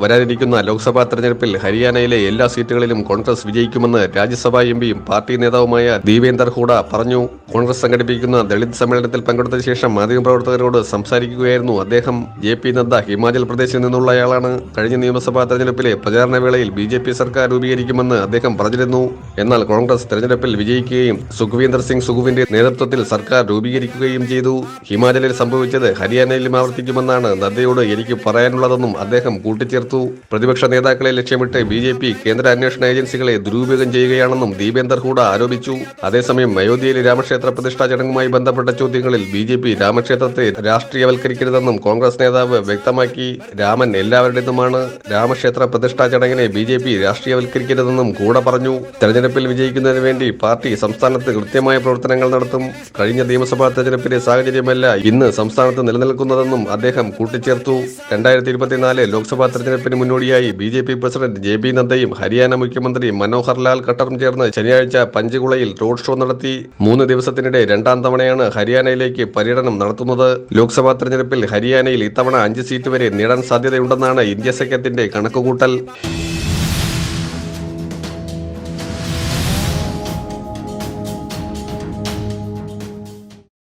വരാനിരിക്കുന്ന ലോക്സഭാ തെരഞ്ഞെടുപ്പിൽ ഹരിയാനയിലെ എല്ലാ സീറ്റുകളിലും കോൺഗ്രസ് വിജയിക്കുമെന്ന് രാജ്യസഭാ എം പിയും പാർട്ടി നേതാവുമായ ദീപേന്ദർ ഹൂഡ പറഞ്ഞു. കോൺഗ്രസ് സംഘടിപ്പിക്കുന്ന ദളിത് സമ്മേളനത്തിൽ പങ്കെടുത്ത ശേഷം മാധ്യമപ്രവർത്തകരോട് സംസാരിക്കുകയായിരുന്നു അദ്ദേഹം. ജെ പി നദ്ദ ഹിമാചൽ പ്രദേശിൽ നിന്നുള്ളയാളാണ്. കഴിഞ്ഞ നിയമസഭാ തെരഞ്ഞെടുപ്പിലെ പ്രചാരണ വേളയിൽ ബി ജെ പി സർക്കാർ രൂപീകരിക്കുമെന്ന് അദ്ദേഹം പറഞ്ഞിരുന്നു. എന്നാൽ കോൺഗ്രസ് തെരഞ്ഞെടുപ്പിൽ വിജയിക്കുകയും സുഖ്വീന്ദർ സിംഗ് സുഖുവിന്റെ നേതൃത്വത്തിൽ സർക്കാർ രൂപീകരിക്കുകയും ചെയ്തു. ഹിമാചലിൽ സംഭവിച്ചത് ഹരിയാനയിലും ആവർത്തിക്കുമെന്നാണ് നദ്ദയോട് എനിക്ക് പറയാനുള്ളതെന്നും അദ്ദേഹം കൂട്ടിച്ചേർത്തു. പ്രതിപക്ഷ നേതാക്കളെ ലക്ഷ്യമിട്ട് ബി ജെ പി കേന്ദ്ര അന്വേഷണ ഏജൻസികളെ ദുരുപയോഗം ചെയ്യുകയാണെന്നും ദീപേന്ദർ ഹൂഡ ആരോപിച്ചു. അതേസമയം അയോധ്യയിലെ രാമക്ഷേത്ര പ്രതിഷ്ഠാ ചടങ്ങുമായി ബന്ധപ്പെട്ട ചോദ്യങ്ങളിൽ ബി ജെ പി രാമക്ഷേത്രത്തെ രാഷ്ട്രീയവൽക്കരിക്കരുതെന്നും കോൺഗ്രസ് നേതാവ് വ്യക്തമാക്കി. രാമൻ എല്ലാവരുടേതുമാണ്. രാമക്ഷേത്ര പ്രതിഷ്ഠാ ചടങ്ങിനെ ബി ജെ പി രാഷ്ട്രീയവൽക്കരിക്കരുതെന്നും കൂടെ പറഞ്ഞു. തെരഞ്ഞെടുപ്പിൽ വിജയിക്കുന്നതിന് വേണ്ടി പാർട്ടി സംസ്ഥാനത്ത് കൃത്യമായ പ്രവർത്തനങ്ങൾ നടത്തും. കഴിഞ്ഞ നിയമസഭാ തെരഞ്ഞെടുപ്പിലെ സാഹചര്യമല്ല ഇന്ന് സംസ്ഥാനത്ത് നിലനിൽക്കുന്നതെന്നും അദ്ദേഹം കൂട്ടിച്ചേർത്തു. രണ്ടായിരത്തി ഇരുപത്തിനാല് ലോക്സഭാ തെരഞ്ഞെടുപ്പിന് മുന്നോടിയായി B J P president J P നദ്ദയും Haryana മുഖ്യമന്ത്രി മനോഹർ ലാൽ ഖട്ടറും ചേർന്ന് ശനിയാഴ്ച പഞ്ചകുളയിൽ റോഡ് ഷോ നടത്തി. മൂന്ന് ദിവസത്തിനിടെ രണ്ടാം തവണയാണ് ഹരിയാനയിലേക്ക് പര്യടനം നടത്തുന്നത്. ലോക്സഭാ തെരഞ്ഞെടുപ്പിൽ ഹരിയാനയിൽ ഇത്തവണ അഞ്ച് സീറ്റ് വരെ നേടാൻ സാധ്യതയുണ്ടെന്നാണ് ഇന്ത്യ സഖ്യത്തിന്റെ കണക്കുകൂട്ടൽ.